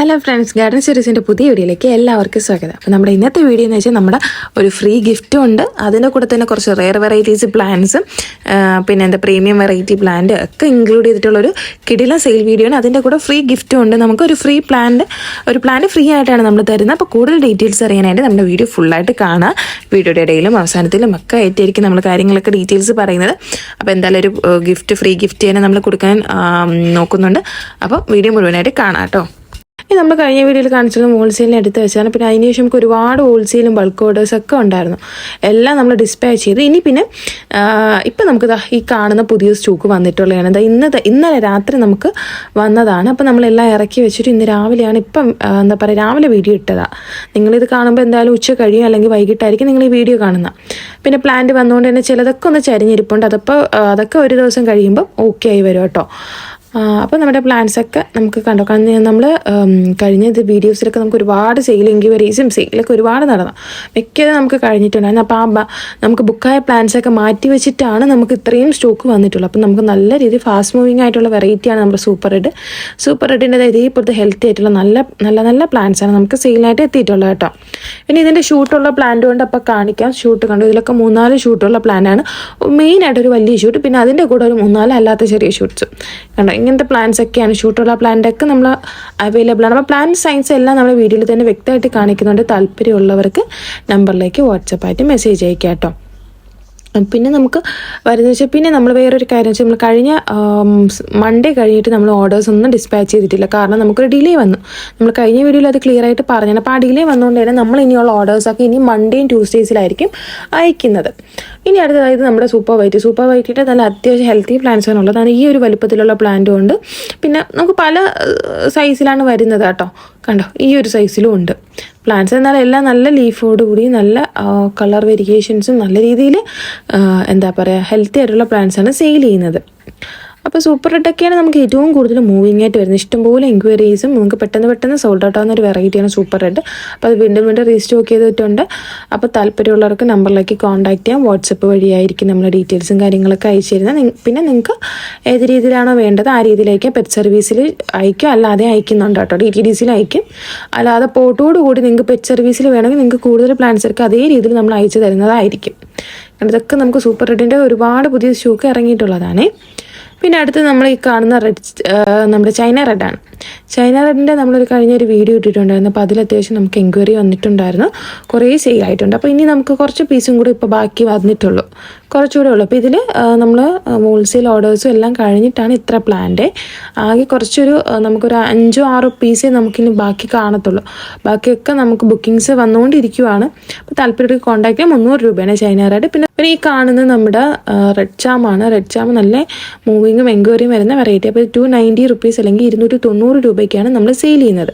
Hello friends garden സീരീസിന്റെ പുതിയ വീഡിയോയിലേക്ക് എല്ലാവർക്കും സ്വാഗതം. അപ്പോൾ നമ്മുടെ ഇന്നത്തെ വീഡിയോ എന്ന് വെച്ചാൽ നമ്മുടെ ഒരു ഫ്രീ ഗിഫ്റ്റും ഉണ്ട്. അതിന്റെ കൂടെ തന്നെ കുറച്ച് റെയർ വെറൈറ്റീസ് പ്ലാന്റ്സും പിന്നെ എന്താ പ്രീമിയം വെറൈറ്റി പ്ലാന്റ് ഒക്കെ ഇൻക്ലൂഡ് ചെയ്തിട്ടുള്ളൊരു കിടില സെയിൽ വീഡിയോ ആണ്. അതിന്റെ കൂടെ ഫ്രീ ഗിഫ്റ്റും ഉണ്ട്. നമുക്ക് ഒരു ഫ്രീ പ്ലാന്റ് ഒരു പ്ലാന്റ് ഫ്രീ ആയിട്ടാണ് നമ്മൾ തരുന്നത്. അപ്പോൾ കൂടുതൽ ഡീറ്റെയിൽസ് അറിയാനായിട്ട് നമ്മുടെ വീഡിയോ ഫുള്ളായിട്ട് കാണാം. വീഡിയോയുടെ ഇടയിലും അവസാനത്തിലും ഒക്കെ ആയിട്ടായിരിക്കും നമ്മൾ കാര്യങ്ങളൊക്കെ ഡീറ്റെയിൽസ് പറയുന്നത്. അപ്പോൾ എന്തായാലും ഒരു ഗിഫ്റ്റ് ഫ്രീ ഗിഫ്റ്റ് തന്നെ നമ്മൾ കൊടുക്കാൻ നോക്കുന്നുണ്ട്. അപ്പോൾ വീഡിയോ മുഴുവനായിട്ട് കാണാം കേട്ടോ. ഇത് നമ്മൾ കഴിഞ്ഞ വീഡിയോയിൽ കാണിച്ചിരുന്ന ഹോൾസെയിലിന് എടുത്ത് വെച്ചാണ് പിന്നെ അതിന് ശേഷം നമുക്ക് ഒരുപാട് ഹോൾസെയിലും ബൾക്ക് ഓർഡേഴ്സ് ഒക്കെ ഉണ്ടായിരുന്നു. എല്ലാം നമ്മൾ ഡിസ്പാച്ച് ചെയ്ത്. ഇനി പിന്നെ ഇപ്പം നമുക്ക് ഈ കാണുന്ന പുതിയ സ്റ്റോക്ക് വന്നിട്ടുള്ളതാണ്. എന്താ ഇന്ന് ഇന്നലെ രാത്രി നമുക്ക് വന്നതാണ്. അപ്പം നമ്മളെല്ലാം ഇറക്കി വെച്ചിട്ട് ഇന്ന് രാവിലെയാണ് ഇപ്പം എന്താ പറയുക രാവിലെ വീഡിയോ ഇട്ടതാണ് നിങ്ങളിത് കാണുമ്പോൾ എന്തായാലും ഉച്ച കഴിയും അല്ലെങ്കിൽ വൈകിട്ടായിരിക്കും നിങ്ങൾ ഈ വീഡിയോ കാണുന്നത് പിന്നെ പ്ലാന്റ് വന്നുകൊണ്ട് തന്നെ ചിലതൊക്കെ ഒന്ന് ചരിഞ്ഞിരിപ്പുണ്ട്. അതപ്പോൾ അതൊക്കെ ഒരു ദിവസം കഴിയുമ്പോൾ ഓക്കെ ആയി വരും കേട്ടോ. അപ്പോൾ നമ്മുടെ പ്ലാൻസൊക്കെ നമുക്ക് കണ്ടോ? കാരണം നമ്മൾ കഴിഞ്ഞ ഇത് വീഡിയോസിലൊക്കെ നമുക്ക് ഒരുപാട് സെയിൽ എൻക്വയറീസും സെയിലൊക്കെ ഒരുപാട് നടന്നു. മിക്കതും നമുക്ക് കഴിഞ്ഞിട്ടുണ്ടായിരുന്നു. അപ്പോൾ ആ നമുക്ക് ബുക്കായ പ്ലാൻസൊക്കെ മാറ്റി വെച്ചിട്ടാണ് നമുക്ക് ഇത്രയും സ്റ്റോക്ക് വന്നിട്ടുള്ളത് അപ്പോൾ നമുക്ക് നല്ല രീതിയിൽ ഫാസ്റ്റ് മൂവിങ് ആയിട്ടുള്ള വെറൈറ്റിയാണ് നമ്മുടെ സൂപ്പർ റെഡ് സൂപ്പർ റെഡിന്റെ ഇതേപോലത്തെ ഹെൽത്തി ആയിട്ടുള്ള നല്ല നല്ല നല്ല പ്ലാൻസാണ് നമുക്ക് സെയിലായിട്ട് എത്തിയിട്ടുള്ളത് കേട്ടോ. പിന്നെ ഇതിന്റെ ഷൂട്ടുള്ള പ്ലാന്റ് കൊണ്ട് അപ്പോൾ കാണിക്കാം. ഷൂട്ട് കണ്ടു? ഇതിലൊക്കെ മൂന്നാൽ ഷൂട്ടുള്ള പ്ലാന്റാണ് മെയിനായിട്ട് ഒരു വലിയ ഷൂട്ട് പിന്നെ അതിന്റെ കൂടെ ഒരു മൂന്നാൽ അല്ലാത്ത ചെറിയ ഷൂട്ട്സ് കണ്ടോ? ഇങ്ങനത്തെ പ്ലാന്റ്സ് ഒക്കെയാണ്? ഷൂട്ടുള്ള പ്ലാന്റ് ഒക്കെ നമ്മൾ അവൈലബിൾ ആണ്. അപ്പോൾ പ്ലാന്റ് സയൻസ് എല്ലാം നമ്മൾ വീഡിയോയിൽ തന്നെ വ്യക്തമായിട്ട് കാണിക്കുന്നുണ്ട്. താല്പര്യമുള്ളവർക്ക് നമ്പറിലേക്ക് വാട്സപ്പായിട്ട് മെസ്സേജ് അയക്കാം കേട്ടോ പിന്നെ നമുക്ക് വരുന്ന വെച്ചാൽ പിന്നെ നമ്മൾ വേറൊരു കാര്യം വെച്ചാൽ നമ്മൾ കഴിഞ്ഞ മൺഡേ കഴിഞ്ഞിട്ട് നമ്മൾ ഓർഡേഴ്സ് ഒന്നും ഡിസ്പാച്ച് ചെയ്തിട്ടില്ല. കാരണം നമുക്കൊരു ഡിലേ വന്നു. നമ്മൾ കഴിഞ്ഞ വീഡിയോയിൽ അത് ക്ലിയർ ആയിട്ട് പറഞ്ഞു അപ്പോൾ ആ ഡിലേ വന്നുകൊണ്ട് തന്നെ നമ്മൾ ഇനിയുള്ള ഓർഡേഴ്സൊക്കെ ഇനി മൺഡേയും ട്യൂസ്ഡേയ്സിലായിരിക്കും അയക്കുന്നത്. ഇനി അടുത്തതായത് നമ്മുടെ സൂപ്പർ വൈറ്റ് സൂപ്പർ വൈറ്റിന്റെ നല്ല അത്യാവശ്യം ഹെൽത്തി പ്ലാന്റ്സ് ആണ് ഉള്ളത് ഈ ഒരു വലുപ്പത്തിലുള്ള പ്ലാന്റും ഉണ്ട് പിന്നെ നമുക്ക് പല സൈസിലാണ് വരുന്നത് കേട്ടോ. കണ്ടോ? ഈ ഒരു സൈസിലും ഉണ്ട്. പ്ലാന്റ്സ് എന്നാൽ എല്ലാം നല്ല ലീഫോട് കൂടി നല്ല കളർ വേരിയേഷൻസും നല്ല രീതിയിൽ എന്താ പറയുക ഹെൽത്തി ആയിട്ടുള്ള പ്ലാന്റ്സാണ് സെയിൽ ചെയ്യുന്നത്. അപ്പോൾ സൂപ്പർ റെഡൊക്കെയാണ് നമുക്ക് ഏറ്റവും കൂടുതൽ മൂവിങ് ആയിട്ട് വരുന്നത്. ഇഷ്ടംപോലെ എൻക്വയറീസും നമുക്ക് പെട്ടെന്ന് പെട്ടെന്ന് സോൾഡ് ഔട്ട് ആവുന്ന ഒരു വെറൈറ്റിയാണ് സൂപ്പർ റെഡ്. അപ്പോൾ അത് വീണ്ടും വീണ്ടും റീസ്റ്റോക്ക് ചെയ്തിട്ടുണ്ട്. അപ്പോൾ താല്പര്യമുള്ളവർക്ക് നമ്പറിലേക്ക് കോൺടാക്ട് ചെയ്യാം. വാട്സപ്പ് വഴിയായിരിക്കും നമ്മൾ ഡീറ്റെയിൽസും കാര്യങ്ങളൊക്കെ അയച്ചു തരുന്നത്. പിന്നെ നിങ്ങൾക്ക് ഏത് രീതിയിലാണോ വേണ്ടത് ആ രീതിയിലേക്ക് പെറ്റ് സർവീസിൽ അയക്കും. അല്ലാതെ അയക്കുന്നുണ്ട് കേട്ടോ. ഡി ടി ഡി സിയിൽ അയക്കും. അല്ലാതെ പോട്ടോടുകൂടി നിങ്ങൾക്ക് പെറ്റ് സർവീസിൽ വേണമെങ്കിൽ നിങ്ങൾക്ക് കൂടുതൽ പ്ലാൻസ് ഒക്കെ അതേ രീതിയിൽ നമ്മൾ അയച്ചു തരുന്നതായിരിക്കും. ഇതൊക്കെ നമുക്ക് സൂപ്പർ റെഡിന്റെ ഒരുപാട് പുതിയ ഷൂക്ക് ഇറങ്ങിയിട്ടുള്ളതാണേ. പിന്നെ അടുത്ത് നമ്മൾ ഈ കാണുന്ന റെഡ് നമ്മുടെ ചൈന റെഡാണ് ചൈന റെഡിന്റെ നമ്മളൊരു കഴിഞ്ഞൊരു വീഡിയോ ഇട്ടിട്ടുണ്ടായിരുന്നു. അപ്പോൾ അതിൽ അത്യാവശ്യം നമുക്ക് എൻക്വയറി വന്നിട്ടുണ്ടായിരുന്നു. കുറേ സെയിൽ ആയിട്ടുണ്ട്. അപ്പോൾ ഇനി നമുക്ക് കുറച്ച് പീസും കൂടി ഇപ്പോൾ ബാക്കി വന്നിട്ടുള്ളൂ. കുറച്ചുകൂടെ ഉള്ളൂ. അപ്പോൾ ഇതിൽ നമ്മൾ ഹോൾസെയിൽ ഓർഡേഴ്സും എല്ലാം കഴിഞ്ഞിട്ടാണ് ഇത്ര പ്ലാന്റെ ആകെ കുറച്ചൊരു നമുക്കൊരു അഞ്ചോ ആറോ പീസേ നമുക്കിനി ബാക്കി കാണത്തുള്ളൂ. ബാക്കിയൊക്കെ നമുക്ക് ബുക്കിങ്സ് വന്നുകൊണ്ടിരിക്കുവാണ് അപ്പോൾ താല്പര്യം കോൺടാക്ട് ചെയ്യാൻ മുന്നൂറ് രൂപയാണ് ചൈന റെഡ് പിന്നെ പിന്നെ ഈ കാണുന്നത് നമ്മുടെ റെഡ് ചാമാണ് റെഡ് ചാം നല്ല മൂവിങ്ങും എൻക്വയറിയും വരുന്ന വെറൈറ്റി അപ്പോൾ ടു നയന്റി റുപ്പീസ് അല്ലെങ്കിൽ ഇരുന്നൂറ്റി തൊണ്ണൂറ് രൂപയ്ക്കാണ് നമ്മൾ സെയിൽ ചെയ്യുന്നത്.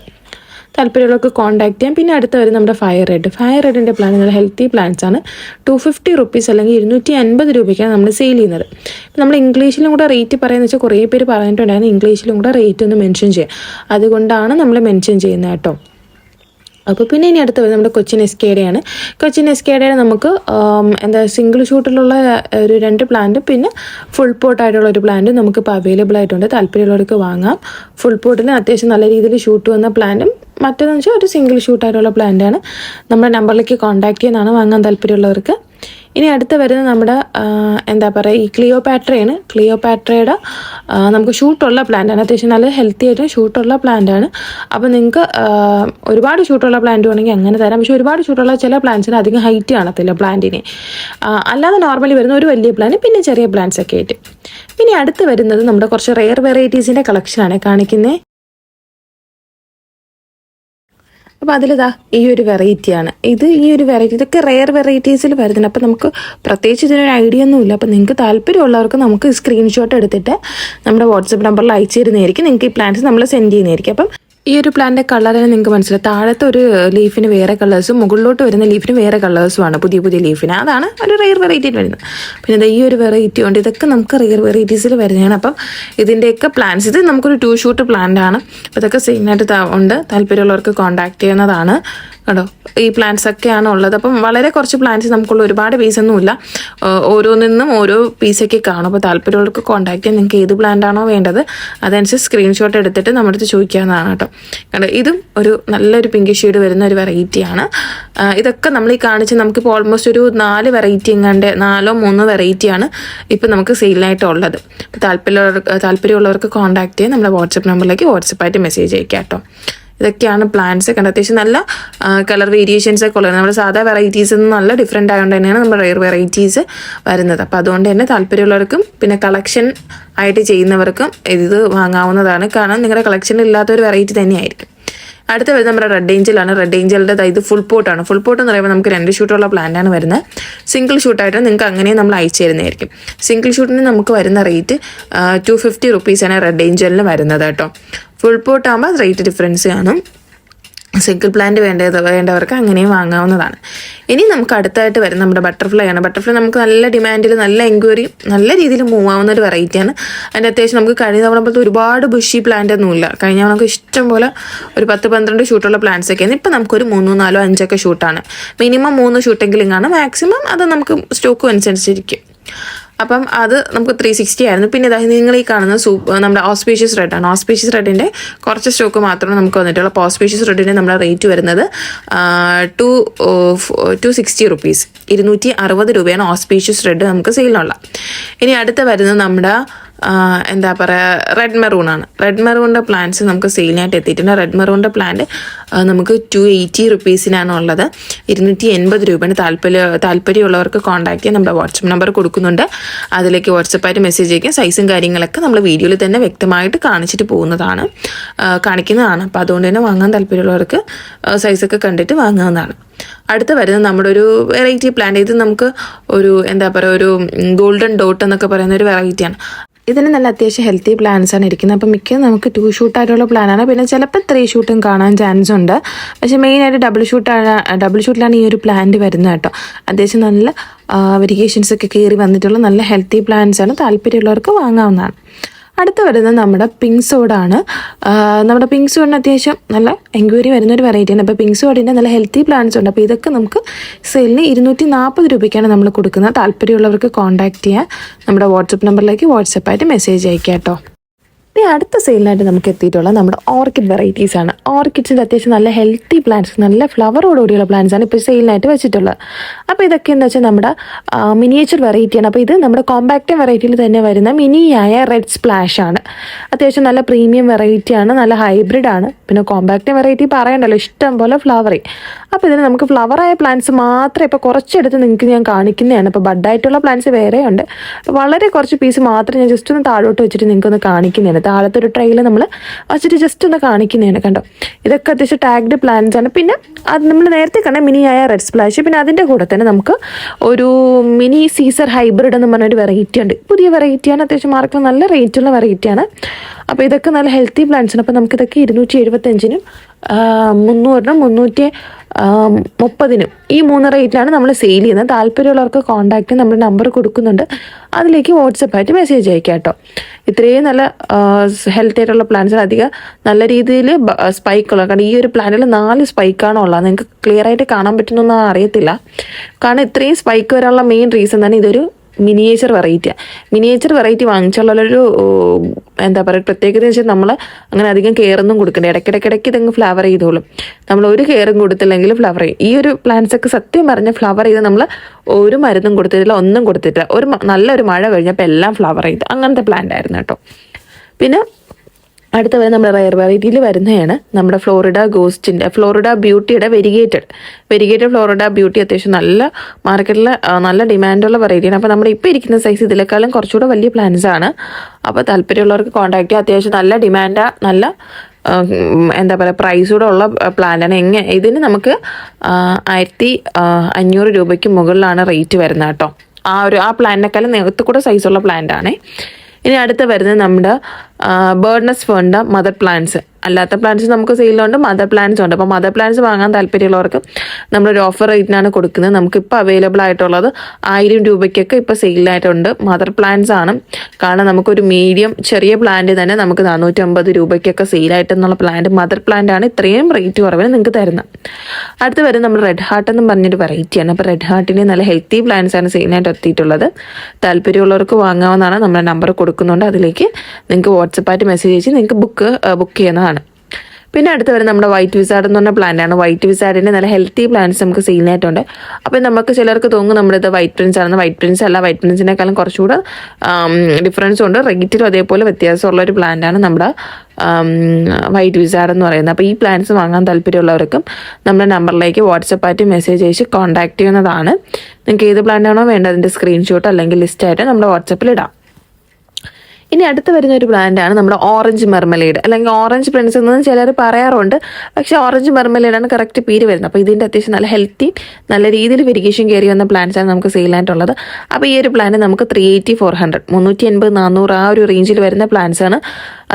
താല്പര്യമുള്ളവർക്ക് കോൺടാക്ട് ചെയ്യാം. പിന്നെ അടുത്ത വരും നമ്മുടെ ഫയർ റെഡ് ഫയർ റെഡിന്റെ പ്ലാൻ നല്ല ഹെൽത്തി പ്ലാൻസ് ആണ്. ടു ഫിഫ്റ്റി റുപ്പീസ് അല്ലെങ്കിൽ ഇരുന്നൂറ്റി അൻപത് രൂപയ്ക്കാണ് നമ്മൾ സെയിൽ ചെയ്യുന്നത്. നമ്മൾ ഇംഗ്ലീഷിലും കൂടെ റേറ്റ് പറയുന്നത് വെച്ചാൽ കുറേ പേര് പറഞ്ഞിട്ടുണ്ടായിരുന്നു. ഇംഗ്ലീഷിലും കൂടെ റേറ്റ് ഒന്ന് മെൻഷൻ ചെയ്യാം. അതുകൊണ്ടാണ് നമ്മൾ മെൻഷൻ ചെയ്യുന്നത് കേട്ടോ. അപ്പോൾ പിന്നെ ഇനി അടുത്ത് നമ്മുടെ കൊച്ചിൻ എസ് കൊച്ചിൻ എസ് നമുക്ക് എന്താ സിംഗിൾ ഷൂട്ടിലുള്ള ഒരു രണ്ട് പ്ലാന്റും പിന്നെ ഫുൾ പോട്ടായിട്ടുള്ള ഒരു പ്ലാന്റും നമുക്കിപ്പോൾ അവൈലബിൾ ആയിട്ടുണ്ട്. താല്പര്യമുള്ളവർക്ക് വാങ്ങാം. ഫുൾ പോട്ടിന് അത്യാവശ്യം നല്ല രീതിയിൽ ഷൂട്ട് വന്ന പ്ലാന്റും മറ്റേതെന്ന് വെച്ചാൽ ഒരു സിംഗിൾ ഷൂട്ടായിട്ടുള്ള പ്ലാന്റാണ് നമ്മുടെ നമ്പറിലേക്ക് കോൺടാക്ട് ചെയ്യുന്നതാണ് വാങ്ങാൻ താല്പര്യമുള്ളവർക്ക്. ഇനി അടുത്ത് വരുന്നത് നമ്മുടെ എന്താ പറയുക ഈ ക്ലിയോപാട്രയാണ് ക്ലിയോപാട്രയുടെ നമുക്ക് ഷൂട്ടുള്ള പ്ലാന്റാണ് അത്യാവശ്യം നല്ല ഹെൽത്തി ആയിട്ട് ഷൂട്ടുള്ള പ്ലാന്റാണ് അപ്പോൾ നിങ്ങൾക്ക് ഒരുപാട് ഷൂട്ടുള്ള പ്ലാന്റ് വേണമെങ്കിൽ അങ്ങനെ തരാം. പക്ഷേ ഒരുപാട് ഷൂട്ടുള്ള ചില പ്ലാന്റ്സിന് അധികം ഹൈറ്റ് കാണത്തില്ല പ്ലാന്റിനെ അല്ലാതെ നോർമലി വരുന്ന ഒരു വലിയ പ്ലാന്റ് പിന്നെ ചെറിയ പ്ലാന്റ്സ് ഒക്കെ ആയിട്ട്. പിന്നെ അടുത്ത് വരുന്നത് നമ്മുടെ കുറച്ച് റെയർ വെറൈറ്റീസിന്റെ കളക്ഷനാണ് കാണിക്കുന്നത് അപ്പോൾ അതിലിതാ ഈ ഒരു വെറൈറ്റിയാണ് ഇത് ഈ ഒരു വെറൈറ്റി ഇതൊക്കെ റെയർ വെറൈറ്റീസിൽ വരുന്നുണ്ട്. അപ്പോൾ നമുക്ക് പ്രത്യേകിച്ച് ഇതിനൊരു ഐഡിയ ഒന്നുമില്ല അപ്പോൾ നിങ്ങൾക്ക് താല്പര്യമുള്ളവർക്ക് നമുക്ക് സ്ക്രീൻഷോട്ട് എടുത്തിട്ട് നമ്മുടെ വാട്സപ്പ് നമ്പറിൽ അയച്ചു തരുന്നതായിരിക്കും. നിങ്ങൾക്ക് ഈ പ്ലാന്റ്സ് നമ്മൾ സെൻഡ് ചെയ്യുന്നതായിരിക്കും. അപ്പം ഈ ഒരു പ്ലാന്റെ കളറിന് നിങ്ങൾക്ക് മനസ്സിലായി. താഴത്തെ ഒരു ലീഫിന് വേറെ കളേഴ്സും മുകളിലോട്ട് വരുന്ന ലീഫിന് വേറെ കളേഴ്സുമാണ് പുതിയ പുതിയ ലീഫിന് അതാണ് ഒരു റെയർ വെറൈറ്റി വരുന്നത്. പിന്നെ ദേ ഈ ഒരു വെറൈറ്റി ഉണ്ട്. ഇതൊക്കെ നമുക്ക് റെയർ വെറൈറ്റീസിൽ വരുന്നതാണ്. അപ്പം ഇതിന്റെയൊക്കെ പ്ലാന്റ്സ് ഇത് നമുക്കൊരു ടു ഷൂട്ട് പ്ലാന്റ് ആണ്. അപ്പോൾ ഇതൊക്കെ സെയിം ആയിട്ട് താ- ഉണ്ട്. താല്പര്യമുള്ളവർക്ക് കോൺടാക്ട് ചെയ്യുന്നതാണ്. കേട്ടോ ഈ പ്ലാന്റ്സ് ഒക്കെയാണ് ഉള്ളത്. അപ്പം വളരെ കുറച്ച് പ്ലാന്റ്സ് നമുക്കുള്ള ഒരുപാട് പീസൊന്നുമില്ല ഓരോന്നിന്നും ഓരോ പീസൊക്കെ കാണും. അപ്പോൾ താല്പര്യമുള്ളവർക്ക് കോൺടാക്ട് ചെയ്യാൻ നിങ്ങൾക്ക് ഏത് പ്ലാന്റ് ആണോ വേണ്ടത് അതനുസരിച്ച് സ്ക്രീൻഷോട്ട് എടുത്തിട്ട് നമ്മുടെ അടുത്ത് ചോദിക്കാവുന്നതാണ് കേട്ടോ. കണ്ടോ? ഇതും ഒരു നല്ലൊരു പിങ്ക് ഷെയ്ഡ് വരുന്ന ഒരു വെറൈറ്റിയാണ് ഇതൊക്കെ നമ്മൾ ഈ കാണിച്ച് നമുക്കിപ്പോൾ ഓൾമോസ്റ്റ് ഒരു നാല് വെറൈറ്റി എങ്ങാണ്ട് നാലോ മൂന്നോ വെറൈറ്റിയാണ് ഇപ്പോൾ നമുക്ക് സെയിലായിട്ടുള്ളത് ഉള്ളത് താല്പര്യമുള്ളവർക്ക് താല്പര്യമുള്ളവർക്ക് കോൺടാക്ട് ചെയ്യാൻ നമ്മുടെ വാട്സപ്പ് നമ്പറിലേക്ക് വാട്സപ്പായിട്ട് മെസ്സേജ് അയക്കാം കേട്ടോ. ഇതൊക്കെയാണ് പ്ലാന്റ്സ് കണ്ട അത്യാവശ്യം നല്ല കളർ വേരിയേഷൻസ് ഒക്കെ ഉള്ളത്. നമ്മുടെ സാധാ വെറൈറ്റീസ് നിന്ന് നല്ല ഡിഫറെന്റ് ആയതുകൊണ്ട് തന്നെയാണ് നമ്മുടെ റെയർ വെറൈറ്റീസ് വരുന്നത്. അപ്പോൾ അതുകൊണ്ട് തന്നെ താല്പര്യമുള്ളവർക്കും പിന്നെ കളക്ഷൻ ആയിട്ട് ചെയ്യുന്നവർക്കും ഇത് വാങ്ങാവുന്നതാണ്. കാരണം നിങ്ങളുടെ കളക്ഷൻ ഇല്ലാത്ത ഒരു വെറൈറ്റി തന്നെയായിരിക്കും. അടുത്ത വരുന്നത് നമ്മുടെ റെഡ് ഏഞ്ചലാണ് റെഡ് ഏഞ്ചലിന്റെ ഇത് ഫുൾ പോട്ടാണ് ഫുൾ പോട്ട് എന്ന് പറയുമ്പോൾ നമുക്ക് രണ്ട് ഷൂട്ടുള്ള പ്ലാന്റാണ് വരുന്നത്. സിംഗിൾ ഷൂട്ടായിട്ട് നിങ്ങൾക്ക് അങ്ങനെ നമ്മൾ അയച്ചു തരുന്നതായിരിക്കും. സിംഗിൾ ഷൂട്ടിന് നമുക്ക് വരുന്ന റേറ്റ് ടു ഫിഫ്റ്റി റുപ്പീസാണ് റെഡ് ഏഞ്ചലിന് വരുന്നത് കേട്ടോ. ഫുൾ പോട്ട് ആകുമ്പോൾ റേറ്റ് ഡിഫറൻസ് കാണും. സിംഗിൾ പ്ലാന്റ് വേണ്ടത് വേണ്ടവർക്ക് അങ്ങനെയും വാങ്ങാവുന്നതാണ്. ഇനി നമുക്ക് അടുത്തായിട്ട് വരും നമ്മുടെ ബട്ടർഫ്ലൈ ആണ്. ബട്ടർഫ്ലൈ നമുക്ക് നല്ല ഡിമാൻഡിൽ നല്ല എൻക്വയറി നല്ല രീതിയിൽ മൂവ് ആവുന്ന ഒരു വെറൈറ്റിയാണ് അതിന്റെ അത്യാവശ്യം നമുക്ക് കഴിഞ്ഞ തവണ പോലത്തെ ഒരുപാട് ബുഷി പ്ലാന്റ് ഒന്നുമില്ല കഴിഞ്ഞ നമുക്ക് ഇഷ്ടം പോലെ ഒരു പത്ത് പന്ത്രണ്ട് ഷൂട്ടുള്ള പ്ലാന്റ്സ് ഒക്കെയാണ് ഇപ്പം നമുക്കൊരു മൂന്നോ നാലോ അഞ്ചൊക്കെ ഷൂട്ടാണ് മിനിമം മൂന്ന് ഷൂട്ടെങ്കിലും കാണും. മാക്സിമം അത് നമുക്ക് സ്റ്റോക്കും അനുസരിച്ചിരിക്കും. അപ്പം അത് നമുക്ക് ത്രീ സിക്സ്റ്റി ആയിരുന്നു. പിന്നെ ഇതായി നിങ്ങൾ ഈ കാണുന്ന സൂപ്പ് നമ്മുടെ ഓസ്പീഷ്യസ് റെഡാണ് ഓസ്പീഷ്യസ് റെഡിന്റെ കുറച്ച് സ്റ്റോക്ക് മാത്രമേ നമുക്ക് വന്നിട്ടുള്ളൂ. അപ്പോൾ ഓസ്പീഷ്യസ് റെഡിന്റെ നമ്മുടെ റേറ്റ് വരുന്നത് ടു ടു സിക്സ്റ്റി റുപ്പീസ് ഇരുന്നൂറ്റി അറുപത് രൂപയാണ് ഓസ്പീഷ്യസ് റെഡ് നമുക്ക് സെയിലുള്ള ഇനി അടുത്ത വരുന്നത് നമ്മുടെ എന്താ പറയുക റെഡ് മെറൂൺ ആണ്. റെഡ് മെറൂണിന്റെ പ്ലാന്റ്സ് നമുക്ക് സെയിലിനായിട്ട് എത്തിയിട്ടുണ്ട്. റെഡ് മെറൂണിന്റെ പ്ലാന്റ് നമുക്ക് ടു എയ്റ്റി റുപ്പീസിനാണ് ഉള്ളത്. ഇരുന്നൂറ്റി എൺപത് രൂപയാണ് താല്പര്യ താല്പര്യമുള്ളവർക്ക് കോൺടാക്ട് ചെയ്യാൻ നമ്മുടെ വാട്സപ്പ് നമ്പർ കൊടുക്കുന്നുണ്ട്. അതിലേക്ക് വാട്സപ്പായിട്ട് മെസ്സേജ് അയക്കാം. സൈസും കാര്യങ്ങളൊക്കെ നമ്മൾ വീഡിയോയിൽ തന്നെ വ്യക്തമായിട്ട് കാണിച്ചിട്ട് പോകുന്നതാണ്. കാണിക്കുന്നതാണ്. അപ്പോൾ അതുകൊണ്ട് തന്നെ വാങ്ങാൻ താല്പര്യമുള്ളവർക്ക് സൈസൊക്കെ കണ്ടിട്ട് വാങ്ങാവുന്നതാണ്. അടുത്ത് വരുന്നത് നമ്മുടെ ഒരു വെറൈറ്റി പ്ലാന്റ് ഇത് നമുക്ക് ഒരു എന്താ പറയുക ഒരു ഗോൾഡൻ ഡോട്ട് എന്നൊക്കെ പറയുന്ന ഒരു വെറൈറ്റിയാണ് ഇതിന് നല്ല അത്യാവശ്യം ഹെൽത്തി പ്ലാൻസ് ആണ് ഇരിക്കുന്നത്. അപ്പം മിക്ക നമുക്ക് ടു ഷൂട്ടായിട്ടുള്ള പ്ലാനാണ് പിന്നെ ചിലപ്പോൾ ത്രീ ഷൂട്ടും കാണാൻ ചാൻസ് ഉണ്ട്. പക്ഷേ മെയിനായിട്ട് ഡബിൾ ഷൂട്ടാണ് ഡബിൾ ഷൂട്ടിലാണ് ഈ ഒരു പ്ലാന്റ് വരുന്നത് കേട്ടോ. അത്യാവശ്യം നല്ല വെരിഗേഷൻസ് ഒക്കെ കയറി വന്നിട്ടുള്ള നല്ല ഹെൽത്തി പ്ലാന്റ്സ് ആണ് താല്പര്യമുള്ളവർക്ക് വാങ്ങാവുന്നതാണ്. അടുത്ത് വരുന്നത് നമ്മുടെ പിങ്ക് സോഡാണ് നമ്മുടെ പിങ്ക് സോഡിന് അത്യാവശ്യം നല്ല എൻക്വയറി വരുന്ന ഒരു വെറൈറ്റിയാണ് അപ്പോൾ പിങ്ക് സോഡിന്റെ നല്ല ഹെൽത്തി പ്ലാന്റ്സ് ഉണ്ട്. അപ്പോൾ ഇതൊക്കെ നമുക്ക് സെയിലിന് ഇരുന്നൂറ്റി നാൽപ്പത് രൂപയ്ക്കാണ് നമ്മൾ കൊടുക്കുന്നത്. താല്പര്യമുള്ളവർക്ക് കോൺടാക്ട് ചെയ്യാൻ നമ്മുടെ വാട്സപ്പ് നമ്പറിലേക്ക് വാട്സപ്പായിട്ട് മെസ്സേജ് അയക്കാം കേട്ടോ. ഇനി അടുത്ത സെയിലിനായിട്ട് നമുക്ക് എത്തിയിട്ടുള്ള നമ്മുടെ ഓർക്കിഡ് വെറൈറ്റീസ് ആണ്. ഓർക്കിഡ്സിന്റെ അത്യാവശ്യം നല്ല ഹെൽത്തി പ്ലാന്റ്സ് നല്ല ഫ്ലവറോടുകൂടിയുള്ള പ്ലാന്റ്സ് ആണ് ഇപ്പോൾ സെയിലിനായിട്ട് വെച്ചിട്ടുള്ളത്. അപ്പോൾ ഇതൊക്കെ എന്ന് വെച്ചാൽ നമ്മുടെ മിനിയേച്ചർ വെറൈറ്റിയാണ് അപ്പോൾ ഇത് നമ്മുടെ കോമ്പാക്റ്റ് വെറൈറ്റിയിൽ തന്നെ വരുന്ന മിനിയായ റെഡ് സ്പ്ലാഷ് ആണ്. അത്യാവശ്യം നല്ല പ്രീമിയം വെറൈറ്റിയാണ് നല്ല ഹൈബ്രിഡ് ആണ്. പിന്നെ കോമ്പാക്റ്റ് വെറൈറ്റി പറയണ്ടല്ലോ ഇഷ്ടം പോലെ ഫ്ലവറി അപ്പോൾ ഇതിന് നമുക്ക് ഫ്ലവറായ പ്ലാന്റ്സ് മാത്രം ഇപ്പോൾ കുറച്ചെടുത്ത് നിങ്ങൾക്ക് ഞാൻ കാണിക്കുന്നതാണ്. ഇപ്പോൾ ബഡായിട്ടുള്ള പ്ലാന്റ്സ് വേറെയുണ്ട്. വളരെ കുറച്ച് പീസ് മാത്രം ഞാൻ ജസ്റ്റ് ഒന്ന് താഴോട്ട് വെച്ചിട്ട് നിങ്ങൾക്ക് ഒന്ന് കാണിക്കുന്നതാണ്. താഴത്തെ ഒരു ട്രെയിൽ നമ്മൾ വച്ചിട്ട് ജസ്റ്റ് ഒന്ന് കാണിക്കുന്നതാണ് കണ്ടോ? ഇതൊക്കെ അത്യാവശ്യം ടാഗ്ഡ് പ്ലാന്റ്സ് ആണ്. പിന്നെ അത് നമ്മൾ നേരത്തെ കണ്ട മിനി ആയ റെഡ് സ്പ്ലാഷ് പിന്നെ അതിന്റെ കൂടെ തന്നെ നമുക്ക് ഒരു മിനി സീസർ ഹൈബ്രിഡ് എന്ന് പറഞ്ഞൊരു വെറൈറ്റി ഉണ്ട്. പുതിയ വെറൈറ്റിയാണ് അത്യാവശ്യം മാർക്കിൽ നല്ല റേറ്റുള്ള വെറൈറ്റിയാണ് അപ്പോൾ ഇതൊക്കെ നല്ല ഹെൽത്തി പ്ലാന്റ്സ് ആണ്. അപ്പോൾ നമുക്കിതൊക്കെ ഇരുന്നൂറ്റി എഴുപത്തഞ്ചിനും മുന്നൂറിനും മുന്നൂറ്റി മുപ്പതിനും ഈ മൂന്ന് റേറ്റിലാണ് നമ്മൾ സെയിൽ ചെയ്യുന്നത്. താല്പര്യമുള്ളവർക്ക് കോൺടാക്റ്റ് നമ്മുടെ നമ്പർ കൊടുക്കുന്നുണ്ട്. അതിലേക്ക് വാട്സപ്പായിട്ട് മെസ്സേജ് അയക്കാം കേട്ടോ. ഇത്രയും നല്ല ഹെൽത്തി ആയിട്ടുള്ള പ്ലാന്റ്സ് അധികം നല്ല രീതിയിൽ സ്പൈക്ക് സ്പൈക്കുള്ള കാരണം ഈ ഒരു പ്ലാന്റിൽ നാല് സ്പൈക്കാണ് ഉള്ളത്? നിങ്ങൾക്ക് ക്ലിയർ ആയിട്ട് കാണാൻ പറ്റുന്നൊന്നും അറിയത്തില്ല. കാരണം ഇത്രയും സ്പൈക്ക് വരാനുള്ള മെയിൻ റീസൺ തന്നെ ഇതൊരു മിനിയേച്ചർ വെറൈറ്റിയാണ് മിനിയേച്ചർ വെറൈറ്റി വാങ്ങിച്ചുള്ളൊരു എന്താ പറയുക പ്രത്യേകത വെച്ചാൽ നമ്മൾ അങ്ങനെ അധികം കെയറൊന്നും കൊടുക്കണ്ട. ഇടയ്ക്കിടയ്ക്കിടയ്ക്ക് ഇതങ്ങ് ഫ്ലവർ ചെയ്തോളും. നമ്മൾ ഒരു കെയറും കൊടുത്തില്ലെങ്കിൽ ഫ്ലവർ ചെയ്യും. ഈ ഒരു പ്ലാന്റ്സ് ഒക്കെ സത്യം പറഞ്ഞ ഫ്ലവർ ചെയ്ത് നമ്മൾ ഒരു മരുന്നും കൊടുത്തിട്ടില്ല ഒന്നും കൊടുത്തിട്ടില്ല. ഒരു നല്ലൊരു മഴ കഴിഞ്ഞപ്പോൾ എല്ലാം ഫ്ലവർ ചെയ്ത് അങ്ങനത്തെ പ്ലാന്റ് ആയിരുന്നു കേട്ടോ. പിന്നെ അടുത്ത വരെ നമ്മുടെ റയർ വെറൈറ്റിയിൽ വരുന്നതാണ് നമ്മുടെ ഫ്ലോറിഡ ഗോസ്റ്റിന്റെ ഫ്ലോറിഡ ബ്യൂട്ടിയുടെ വെരിഗേറ്റഡ് വെരിഗേറ്റഡ് ഫ്ലോറിഡ ബ്യൂട്ടി അത്യാവശ്യം നല്ല മാർക്കറ്റിൽ നല്ല ഡിമാൻഡുള്ള വെറൈറ്റിയാണ് അപ്പോൾ നമ്മുടെ ഇപ്പോൾ ഇരിക്കുന്ന സൈസ് ഇതിലേക്കാളും കുറച്ചുകൂടെ വലിയ പ്ലാൻസ് ആണ്. അപ്പോൾ താല്പര്യമുള്ളവർക്ക് കോൺടാക്ട് ചെയ്യുക അത്യാവശ്യം നല്ല ഡിമാൻഡാണ് നല്ല എന്താ പറയുക പ്രൈസ് കൂടെ ഉള്ള പ്ലാനാണ് എങ്ങനെ ഇതിന് നമുക്ക് ആയിരത്തി അഞ്ഞൂറ് രൂപയ്ക്ക് മുകളിലാണ് റേറ്റ് വരുന്നത് കേട്ടോ. ആ ഒരു ആ പ്ലാനിനേക്കാളും നേരത്തെ കൂടെ സൈസുള്ള പ്ലാന്റ് ആണേ. ഇനി അടുത്ത് വരുന്നത് നമ്മുടെ ബേർഡ്നസ് ഫണ്ട് മദർ പ്ലാന്റ്സ് അല്ലാത്ത പ്ലാന്റ്സ് നമുക്ക് സെയിലുണ്ട് മദർ പ്ലാന്റ്സ് ഉണ്ട്. അപ്പോൾ മദർ പ്ലാന്റ്സ് വാങ്ങാൻ താല്പര്യമുള്ളവർക്ക് നമ്മളൊരു ഓഫർ റേറ്റിനാണ് കൊടുക്കുന്നത്. നമുക്കിപ്പോൾ അവൈലബിൾ ആയിട്ടുള്ളത് ആയിരം രൂപയ്ക്കൊക്കെ ഇപ്പോൾ സെയിലായിട്ടുണ്ട് മദർ പ്ലാന്റ്സ് ആണ്. കാരണം നമുക്കൊരു മീഡിയം ചെറിയ പ്ലാന്റ് തന്നെ നമുക്ക് നാനൂറ്റമ്പത് രൂപയ്ക്കൊക്കെ സെയിലായിട്ടെന്നുള്ള പ്ലാന്റ് മദർ പ്ലാന്റ് ആണ് ഇത്രയും റേറ്റ് കുറവിന് നിങ്ങൾക്ക് തരുന്നത് അടുത്ത് വരും നമ്മൾ റെഡ് ഹാർട്ട് എന്ന് പറഞ്ഞൊരു വെറൈറ്റിയാണ് അപ്പോൾ റെഡ് ഹാർട്ടിന് നല്ല ഹെൽത്തി പ്ലാന്റ്സ് ആണ് സെയിലായിട്ട് എത്തിയിട്ടുള്ളത്. താല്പര്യമുള്ളവർക്ക് വാങ്ങാവുന്നതാണ്. നമ്മുടെ നമ്പർ കൊടുക്കുന്നുണ്ട്. അതിലേക്ക് നിങ്ങൾക്ക് വാട്സപ്പായിട്ട് മെസ്സേജ് അയച്ച് നിങ്ങൾക്ക് ബുക്ക് ബുക്ക് ചെയ്യുന്നതാണ്. പിന്നെ അടുത്ത് വരുന്നത് നമ്മുടെ വൈറ്റ് വിസാർഡ് എന്ന് പറഞ്ഞ പ്ലാന്റ് ആണ്. വൈറ്റ് വിസാർഡിന്റെ നല്ല ഹെൽത്തി പ്ലാന്റ്സ് നമുക്ക് സെയിലായിട്ടുണ്ട് അപ്പോൾ നമുക്ക് ചിലർക്ക് തോന്നും നമ്മുടെ ഇത് വൈറ്റ് പ്രിൻസ് ആണെന്ന്. വൈറ്റ് പ്രിൻസ് അല്ല വൈറ്റ് പ്രിൻസിനേക്കാളും കുറച്ചുകൂടെ ഡിഫറൻസ് ഉണ്ട്. റേറ്റിലും അതേപോലെ വ്യത്യാസമുള്ള ഒരു പ്ലാന്റ് ആണ് നമ്മുടെ വൈറ്റ് വിസാർഡ് എന്ന് പറയുന്നത്. അപ്പോൾ ഈ പ്ലാന്റ്സ് വാങ്ങാൻ താല്പര്യമുള്ളവർക്കും നമ്മുടെ നമ്പറിലേക്ക് വാട്സപ്പായിട്ട് മെസ്സേജ് അയച്ച് കോൺടാക്ട് ചെയ്യുന്നതാണ്. നിങ്ങൾക്ക് ഏത് പ്ലാന്റ് ആണോ വേണ്ടത് അതിന്റെ സ്ക്രീൻഷോട്ട് അല്ലെങ്കിൽ ലിസ്റ്റായിട്ട് നമ്മുടെ വാട്സപ്പിൽ ഇടാം. ഇനി അടുത്ത് വരുന്ന ഒരു ബ്രാൻഡാണ് നമ്മുടെ ഓറഞ്ച് മെർമലേഡ് അല്ലെങ്കിൽ ഓറഞ്ച് പ്രിൻസ് എന്ന് ചിലർ പറയാറുണ്ട്. പക്ഷേ ഓറഞ്ച് മെർമലേഡാണ് കറക്റ്റ് പേര് വരുന്നത്. അപ്പോൾ ഇതിന്റെ അത്യാവശ്യം നല്ല ഹെൽത്തി നല്ല രീതിയിൽ വെരിഗേഷൻ കയറി വന്ന പ്ലാന്റ്സ് ആണ് നമുക്ക് സെയിലായിട്ടുള്ളത് അപ്പോൾ ഈ ഒരു പ്ലാന്റ് നമുക്ക് ത്രീ എയ്റ്റി ഫോർ ഹൺഡ്രഡ് മുന്നൂറ്റി എൺപത് നാനൂറ് ആ ഒരു റേഞ്ചിൽ വരുന്ന പ്ലാന്റ്സ് ആണ്.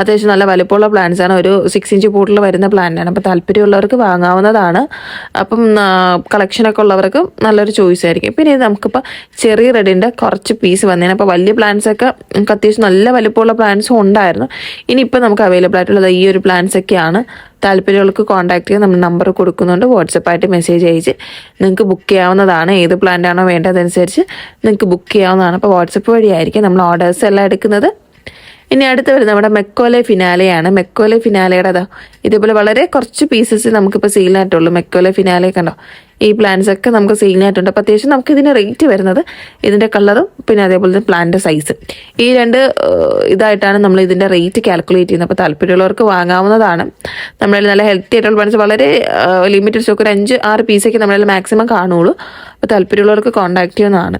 അത്യാവശ്യം നല്ല വലുപ്പമുള്ള പ്ലാന്റ്സ് ആണ്. ഒരു സിക്സ് ഇഞ്ച് പൂട്ടിൽ വരുന്ന പ്ലാന്റ് ആണ്. അപ്പോൾ താല്പര്യമുള്ളവർക്ക് വാങ്ങാവുന്നതാണ്. അപ്പം കളക്ഷനൊക്കെ ഉള്ളവർക്ക് നല്ലൊരു ചോയ്സ് ആയിരിക്കും. പിന്നെ നമുക്കിപ്പോൾ ചെറിയ റെഡിന്റെ കുറച്ച് പീസ് വന്നേനെ. അപ്പോൾ വലിയ പ്ലാന്റ്സ് ഒക്കെ നമുക്ക് അത്യാവശ്യം നല്ല വലുപ്പമുള്ള പ്ലാന്റ്സും ഉണ്ടായിരുന്നു. ഇനിയിപ്പോൾ നമുക്ക് അവൈലബിൾ ആയിട്ടുള്ളത് ഈ ഒരു പ്ലാൻസ് ഒക്കെയാണ്. താല്പര്യമുള്ളവർക്ക് കോൺടാക്ട് ചെയ്യാൻ നമ്മൾ നമ്പർ കൊടുക്കുന്നുണ്ട്. വാട്സപ്പായിട്ട് മെസ്സേജ് അയച്ച് നിങ്ങൾക്ക് ബുക്ക് ചെയ്യാവുന്നതാണ്. ഏത് പ്ലാന്റ് ആണോ വേണ്ടതനുസരിച്ച് നിങ്ങൾക്ക് ബുക്ക് ചെയ്യാവുന്നതാണ്. അപ്പോൾ വാട്സപ്പ് വഴിയായിരിക്കും നമ്മൾ ഓർഡേഴ്സ് എല്ലാം എടുക്കുന്നത്. ഇനി അടുത്ത വരുന്നത് നമ്മുടെ മെക്കോലെ ഫിനാലെയാണ് മെക്കോലെ ഫിനാലയുടെ ഇതേപോലെ വളരെ കുറച്ച് പീസസ് നമുക്കിപ്പോൾ സെയിലായിട്ടുള്ളൂ മെക്കോലെ ഫിനാലെ കണ്ടോ? ഈ പ്ലാന്റ്സ് ഒക്കെ നമുക്ക് സെയിലായിട്ടുണ്ട് അപ്പോൾ അത്യാവശ്യം നമുക്ക് ഇതിന് റേറ്റ് വരുന്നത് ഇതിന്റെ കളറും പിന്നെ അതേപോലെ തന്നെ പ്ലാന്റ് സൈസ് ഈ രണ്ട് ഇതായിട്ടാണ് നമ്മൾ ഇതിന്റെ റേറ്റ് കാൽക്കുലേറ്റ് ചെയ്യുന്നത്. അപ്പോൾ താല്പര്യമുള്ളവർക്ക് വാങ്ങാവുന്നതാണ്. നമ്മളിൽ നല്ല ഹെൽത്തി ആയിട്ടുള്ള പ്ലാന്റ്സ് വളരെ ലിമിറ്റഡ് സ്റ്റോക്ക് ഒരു അഞ്ച് ആറ് പീസൊക്കെ നമ്മളിൽ മാക്സിമം കാണുള്ളൂ അപ്പോൾ താല്പര്യമുള്ളവർക്ക് കോൺടാക്ട് ചെയ്യുന്നതാണ്.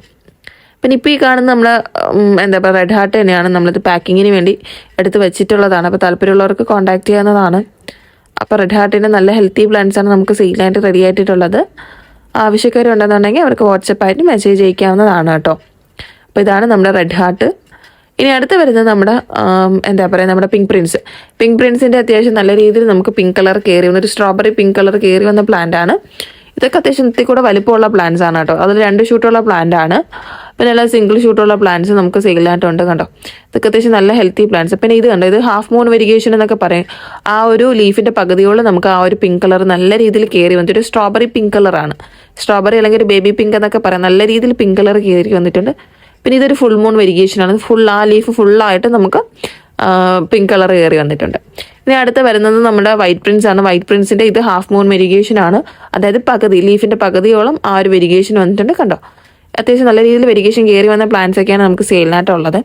പിന്നെ ഇപ്പോൾ ഈ കാണുന്ന നമ്മൾ എന്താ പറയുക റെഡ് ഹാർട്ട് തന്നെയാണ് നമ്മളിത് പാക്കിങ്ങിന് വേണ്ടി എടുത്ത് വെച്ചിട്ടുള്ളതാണ്. അപ്പോൾ താല്പര്യമുള്ളവർക്ക് കോൺടാക്ട് ചെയ്യാവുന്നതാണ്. അപ്പോൾ റെഡ് ഹാർട്ടിന്റെ നല്ല ഹെൽത്തി പ്ലാന്റ്സ് ആണ് നമുക്ക് സെയിലായിട്ട് റെഡി ആയിട്ടുള്ളത് ആവശ്യക്കാരുണ്ടെന്നുണ്ടെങ്കിൽ അവർക്ക് വാട്സപ്പായിട്ട് മെസ്സേജ് അയക്കാവുന്നതാണ് കേട്ടോ. അപ്പോൾ ഇതാണ് നമ്മുടെ റെഡ് ഹാർട്ട് ഇനി അടുത്ത് വരുന്നത് നമ്മുടെ എന്താ പറയുക നമ്മുടെ പിങ്ക് പ്രിൻസ് പിങ്ക് പ്രിൻസിന്റെ അത്യാവശ്യം നല്ല രീതിയിൽ നമുക്ക് പിങ്ക് കളർ കയറി വന്ന ഒരു സ്ട്രോബെറി പിങ്ക് കളർ കയറി വന്ന പ്ലാന്റ് ആണ്. ഇതൊക്കെ അത്യാവശ്യം ഇത്തിരി കൂടെ വലിപ്പമുള്ള പ്ലാന്റ്സ് ആണ് കേട്ടോ. അതിൽ രണ്ട് ഷൂട്ടുള്ള പ്ലാന്റ് ആണ്. പിന്നെ എല്ലാ സിംഗിൾ ഷൂട്ടുള്ള പ്ലാന്റ്സ് നമുക്ക് സെയിലായിട്ടുണ്ട് കണ്ടോ? ഇതൊക്കെ അത്യാവശ്യം നല്ല ഹെൽത്തി പ്ലാന്റ്സ് പിന്നെ ഇത് കണ്ടോ? ഇത് ഹാഫ് മൂൺ വെരിഗേഷൻ എന്നൊക്കെ പറയും. ആ ഒരു ലീഫിന്റെ പകുതിയോളം നമുക്ക് ആ ഒരു പിങ്ക് കളർ നല്ല രീതിയിൽ കയറി വന്നിട്ട് ഒരു സ്ട്രോബെറി പിങ്ക് കളറാണ് സ്ട്രോബെറി അല്ലെങ്കിൽ ഒരു ബേബി പിങ്ക് എന്നൊക്കെ പറയാം. നല്ല രീതിയിൽ പിങ്ക് കളർ കയറി വന്നിട്ടുണ്ട്. പിന്നെ ഇതൊരു ഫുൾ മൂൺ വെരിഗേഷൻ ആണ്. ഫുൾ ആ ലീഫ് ഫുള്ളായിട്ട് നമുക്ക് പിങ്ക് കളർ കയറി വന്നിട്ടുണ്ട്. ഇനി അടുത്ത് വരുന്നത് നമ്മുടെ വൈറ്റ് പ്രിൻസ് ആണ്. വൈറ്റ് പ്രിൻസിന്റെ ഇത് ഹാഫ് മൂൺ വെരിഗേഷൻ ആണ്. അതായത് പകുതി ലീഫിന്റെ പകുതിയോളം ആ ഒരു വെരിഗേഷൻ വന്നിട്ടുണ്ട് കണ്ടോ? അത്യാവശ്യം നല്ല രീതിയിൽ വെരിഗേഷൻ കയറി വന്ന പ്ലാൻസ് ഒക്കെയാണ് നമുക്ക് സെയിലിനായിട്ടുള്ളത്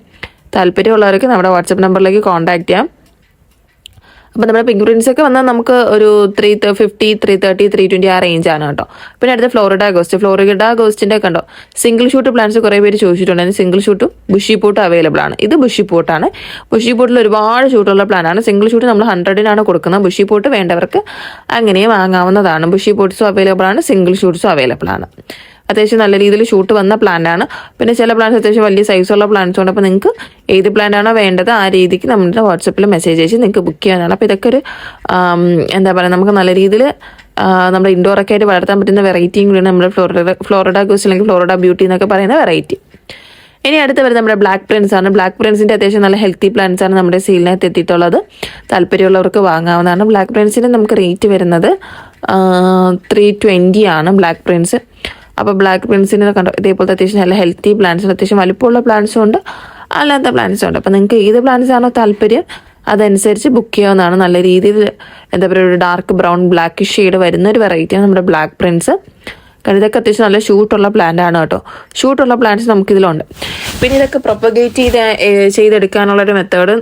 താല്പര്യമുള്ളവർക്ക് നമ്മുടെ വാട്സപ്പ് നമ്പറിലേക്ക് കോൺടാക്ട് ചെയ്യാം. അപ്പോൾ നമ്മുടെ പിങ്ക് പ്രിൻസ് ഒക്കെ വന്നാൽ നമുക്ക് ഒരു three fifty three thirty three twenty ആ റേഞ്ച് ആണ് കേട്ടോ. പിന്നെ അടുത്ത ഫ്ലോറിഡ ഗോസ്റ്റ് ഫ്ലോറിഡ ഗോസ്റ്റിന്റെ കണ്ടോ സിംഗിൾ ഷൂട്ട് പ്ലാന്റ്സ് കുറേ പേര് ചോദിച്ചിട്ടുണ്ട്. സിംഗിൾ ഷൂട്ടും ബുഷി പൂട്ടും അവൈലബിൾ ആണ്. ഇത് ബുഷി പൂട്ടാണ് ബുഷി പൂട്ടിൽ ഒരുപാട് ഷൂട്ടുള്ള പ്ലാനാണ് സിംഗിൾ ഷൂട്ട് നമ്മൾ ഹൺഡ്രഡിനാണ് കൊടുക്കുന്നത്. ബുഷി പൂട്ട് വേണ്ടവർക്ക് അങ്ങനെ വാങ്ങാവുന്നതാണ്. ബുഷി പൂട്ട്സും അവൈലബിൾ ആണ്. സിംഗിൾ ഷൂട്ട്സും അവൈലബിൾ ആണ്. അത്യാവശ്യം നല്ല രീതിയിൽ ഷൂട്ട് വന്ന പ്ലാന്റ് ആണ്. പിന്നെ ചില പ്ലാന്റ്സ് അത്യാവശ്യം വലിയ സൈസുള്ള പ്ലാന്റ്സ് ഉണ്ട്. അപ്പോൾ നിങ്ങൾക്ക് ഏത് പ്ലാന്റ് ആണോ വേണ്ടത് ആ രീതിക്ക് നമ്മുടെ വാട്സപ്പിൽ മെസ്സേജ് അയച്ച് നിങ്ങൾക്ക് ബുക്ക് ചെയ്യാനാണ് അപ്പോൾ ഇതൊക്കെ ഒരു എന്താ പറയുക നമുക്ക് നല്ല രീതിയിൽ നമ്മുടെ ഇൻഡോർ ഒക്കെ ആയിട്ട് വളർത്താൻ പറ്റുന്ന വെറൈറ്റിയും കൂടിയാണ് നമ്മുടെ ഫ്ലോറിഡ ഫ്ലോറിഡ ഗോസ് അല്ലെങ്കിൽ ഫ്ലോറിഡ ബ്യൂട്ടി എന്നൊക്കെ പറയുന്ന വെറൈറ്റി ഇനി അടുത്ത് വരുന്നത് നമ്മുടെ ബ്ലാക്ക് പ്രിൻസ് ആണ്. ബ്ലാക്ക് പ്രിൻസിന്റെ അത്യാവശ്യം നല്ല ഹെൽത്തി പ്ലാന്റ്സ് ആണ് നമ്മുടെ സെയിലിനകത്ത് എത്തിയിട്ടുള്ളത്. താല്പര്യമുള്ളവർക്ക് വാങ്ങാവുന്നതാണ്. ബ്ലാക്ക് പ്രിൻസിന് നമുക്ക് റേറ്റ് വരുന്നത് ത്രീ ട്വന്റി ആണ് ബ്ലാക്ക് പ്രിൻസ് അപ്പോൾ ബ്ലാക്ക് പ്രിൻസിന് കണ്ടോ? ഇതേപോലത്തെ അത്യാവശ്യം നല്ല ഹെൽത്തി പ്ലാന്റ്സ് അത്യാവശ്യം വലിപ്പമുള്ള പ്ലാന്റ്സും ഉണ്ട്. അല്ലാത്ത പ്ലാന്റ്സും ഉണ്ട്. അപ്പോൾ നിങ്ങൾക്ക് ഏത് പ്ലാന്റ്സ് ആണോ താല്പര്യം അതനുസരിച്ച് ബുക്ക് ചെയ്യാവുന്നതാണ്. നല്ല രീതിയിൽ എന്താ പറയുക ഒരു ഡാർക്ക് ബ്രൗൺ ബ്ലാക്ക് ഷെയ്ഡ് വരുന്ന ഒരു വെറൈറ്റിയാണ് നമ്മുടെ ബ്ലാക്ക് പ്രിൻസ് കാരണം ഇതൊക്കെ അത്യാവശ്യം നല്ല ഷൂട്ടുള്ള പ്ലാന്റ് ആണ് കേട്ടോ. ഷൂട്ടുള്ള പ്ലാന്റ്സ് നമുക്ക് ഇതിലുണ്ട് പിന്നെ ഇതൊക്കെ പ്രൊപ്പഗേറ്റ് ചെയ്ത് ചെയ്തെടുക്കാനുള്ള ചെയ്തെടുക്കാനുള്ളൊരു മെത്തേഡ്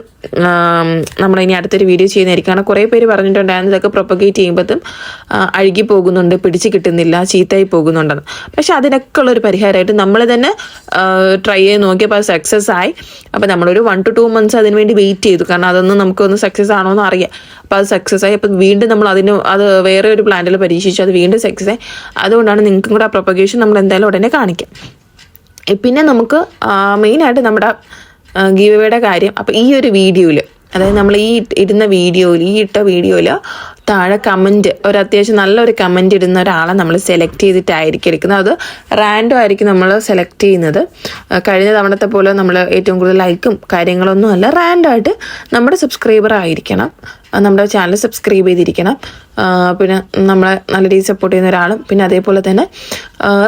നമ്മൾ ഇനി അടുത്തൊരു വീഡിയോ ചെയ്യുന്നതായിരിക്കും. കുറേ പേര് പറഞ്ഞിട്ടുണ്ടായിരുന്നു ഇതൊക്കെ പ്രൊപ്പഗേറ്റ് ചെയ്യുമ്പോഴത്തും അഴുകി പോകുന്നുണ്ട് പിടിച്ച് കിട്ടുന്നില്ല ചീത്തയായി പോകുന്നുണ്ടെന്ന്. പക്ഷെ അതിനൊക്കെ ഉള്ളൊരു പരിഹാരമായിട്ട് നമ്മൾ തന്നെ ട്രൈ ചെയ്ത് നോക്കിയപ്പോൾ അത് സക്സസ് ആയി. അപ്പോൾ നമ്മളൊരു വൺ ടു ടു മന്ത്സ് അതിന് വേണ്ടി വെയിറ്റ് ചെയ്തു. കാരണം അതൊന്നും നമുക്കൊന്ന് സക്സസ് ആണോ എന്ന് അറിയാം. അപ്പോൾ അത് സക്സസ് ആയി. അപ്പം വീണ്ടും നമ്മൾ അതിന് അത് വേറെ ഒരു പ്ലാന്റിൽ പരീക്ഷിച്ചു. അത് വീണ്ടും സക്സസ് ആയി. അതുകൊണ്ടാണ് നിങ്ങൾക്കും കൂടെ ആ പ്രൊപ്പഗേഷൻ നമ്മൾ എന്തായാലും ഉടനെ കാണിക്കാം. പിന്നെ നമുക്ക് മെയിനായിട്ട് നമ്മുടെ ഗീവയുടെ കാര്യം. അപ്പോൾ ഈ ഒരു വീഡിയോയിൽ അതായത് നമ്മൾ ഈ ഇടുന്ന വീഡിയോയിൽ ഈ ഇട്ട വീഡിയോയിൽ താഴെ കമന്റ് ഒരു അത്യാവശ്യം നല്ലൊരു കമന്റ് ഇടുന്ന ഒരാളെ നമ്മൾ സെലക്ട് ചെയ്തിട്ടായിരിക്കും എടുക്കുന്നത്. അത് റാൻഡോ ആയിരിക്കും നമ്മൾ സെലക്ട് ചെയ്യുന്നത്. കഴിഞ്ഞ തവണത്തെ പോലെ നമ്മൾ ഏറ്റവും കൂടുതൽ ലൈക്കും കാര്യങ്ങളൊന്നും അല്ല. റാൻഡായിട്ട് നമ്മുടെ സബ്സ്ക്രൈബർ ആയിരിക്കണം. നമ്മുടെ ചാനൽ സബ്സ്ക്രൈബ് ചെയ്തിരിക്കണം. പിന്നെ നമ്മളെ നല്ല രീതിയിൽ സപ്പോർട്ട് ചെയ്യുന്ന ഒരാളും പിന്നെ അതേപോലെ തന്നെ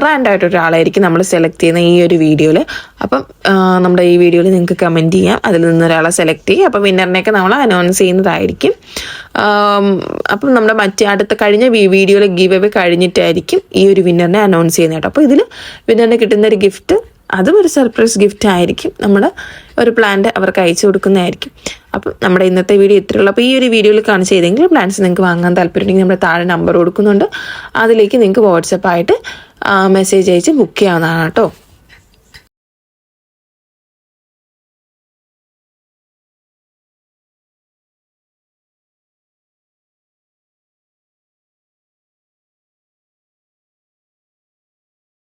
റാൻഡായിട്ട് ഒരാളായിരിക്കും നമ്മൾ സെലക്ട് ചെയ്യുന്ന ഈ ഒരു വീഡിയോയിൽ അപ്പം നമ്മുടെ ഈ വീഡിയോയിൽ നിങ്ങൾക്ക് കമന്റ് ചെയ്യാം. അതിൽ നിന്ന് ഒരാളെ സെലക്ട് ചെയ്യുക അപ്പം വിന്നറിനെയൊക്കെ നമ്മൾ അനൗൺസ് ചെയ്യുന്നതായിരിക്കും. അപ്പം നമ്മുടെ മറ്റേ അടുത്ത കഴിഞ്ഞ വീഡിയോയിൽ ഗീവ് അവേ കഴിഞ്ഞിട്ടായിരിക്കും ഈ ഒരു വിന്നറിനെ അനൗൺസ് ചെയ്യുന്നത് കേട്ടോ. അപ്പോൾ ഇതിൽ വിന്നറിന് കിട്ടുന്ന ഒരു ഗിഫ്റ്റ് അതും ഒരു സർപ്രൈസ് ഗിഫ്റ്റ് ആയിരിക്കും. നമ്മൾ ഒരു പ്ലാന്റ് അവർക്ക് അയച്ചു കൊടുക്കുന്നതായിരിക്കും. അപ്പം നമ്മുടെ ഇന്നത്തെ വീഡിയോ ഇത്രയുള്ളൂ. അപ്പോൾ ഈ ഒരു വീഡിയോയിൽ കാണിച്ച ഏതെങ്കിലും പ്ലാൻസ് നിങ്ങൾക്ക് വാങ്ങാൻ താല്പര്യമുണ്ടെങ്കിൽ നമ്മുടെ താഴെ നമ്പർ കൊടുക്കുന്നുണ്ട്. അതിലേക്ക് നിങ്ങൾക്ക് വാട്സപ്പായിട്ട് മെസ്സേജ് അയച്ച് ബുക്ക് ചെയ്യാവുന്നതാണ് കേട്ടോ.